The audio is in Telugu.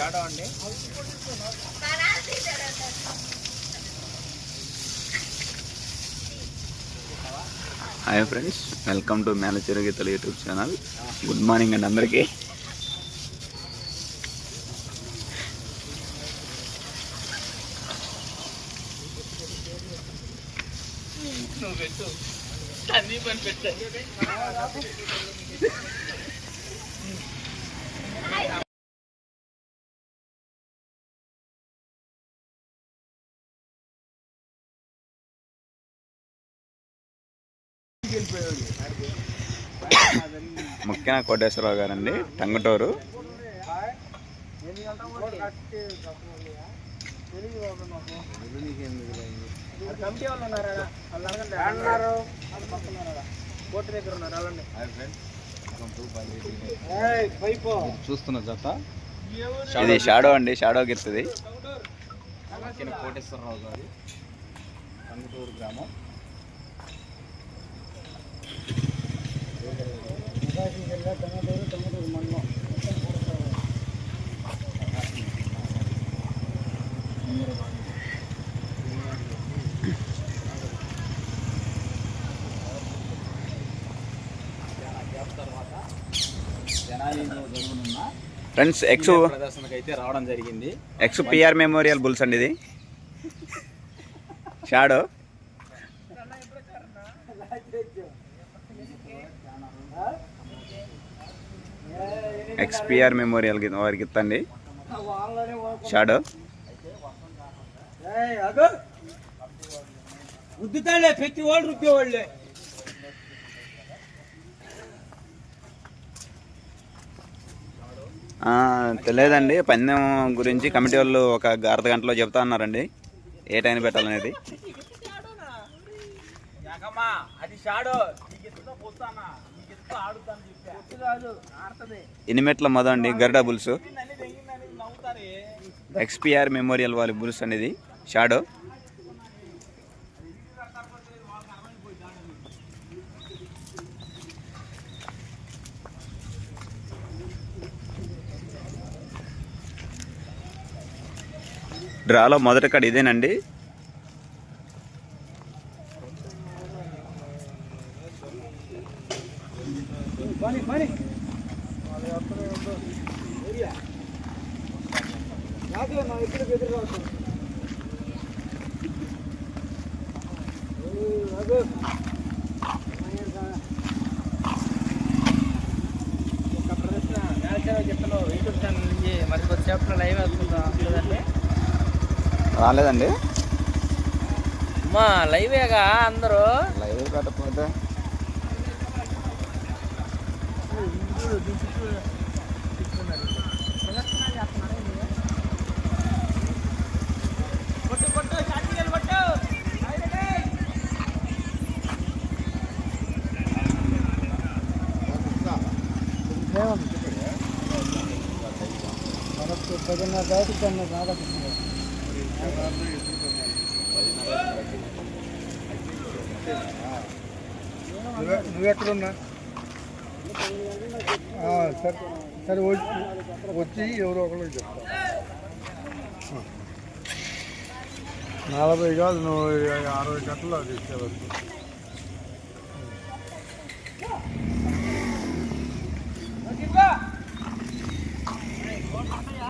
తేడా అండి. Hi friends welcome to manager గీతల యూట్యూబ్ ఛానల్. గుడ్ మార్నింగ్ అండి అందరికీ. నువ్వు పెట్టు అన్ని పని పెట్టు ముఖ్యన కోటేశ్వరరావు గారండి టంగుటూరు. చూస్తున్న జత. ఇది షాడో అండి షాడో గిత్తది కింద కోటేశ్వరరావు గారు కంగుటూరు గ్రామం. ఫ్రెండ్స్ ఎక్స్ అయితే రావడం జరిగింది. ఎక్స్ పిఆర్ మెమోరియల్ బుల్స్ అండి ఇది. షాడో ఎక్స్ పిఆర్ మెమోరియల్ కి- వారికి ఇత్తండి. షాడో రుద్దుతాడే ప్రతి వాళ్ళు రుద్దేవాళ్ళే తెలియదండి. పందెం గురించి కమిటీ వాళ్ళు ఒక అర్ధ గంటలో చెప్తా అన్నారండి. ఏ టైం పెట్టాలనేది. యాకమ్మా అది షాడో. నీకు ఎత్తుతో పోస్తానా నీకు ఎత్తుతో ఆడుతాను చెప్పా. ఎత్తు కాదు ఆడుతుంది. ఇనిమెట్ల మదం అండి? గరుడా బుల్స్. ఎక్స్పిఆర్ మెమోరియల్ వాళ్ళ బుల్స్ అనేది షాడో. డ్రాలో మొదటి కాడ ఇదేనండి. పని నా యూట్యూబ్ ఛానల్ నుంచి మరి కొద్దిసేపట్లో లైవ్ వస్తుందా? లేదంటే రాలేదండి. అమ్మా లైవేగా అందరూ లైవ్ పెట్టకపోతే కొట్టు కొట్టు షాటింగ్ కొట్టు నువ్వెక్కడున్నా? సరే. సరే వచ్చి వచ్చి ఎవరో ఒకరికి చెప్తా. నలభై కాదు నువ్వు అరవై గంటలు అది ఇచ్చేవరకు.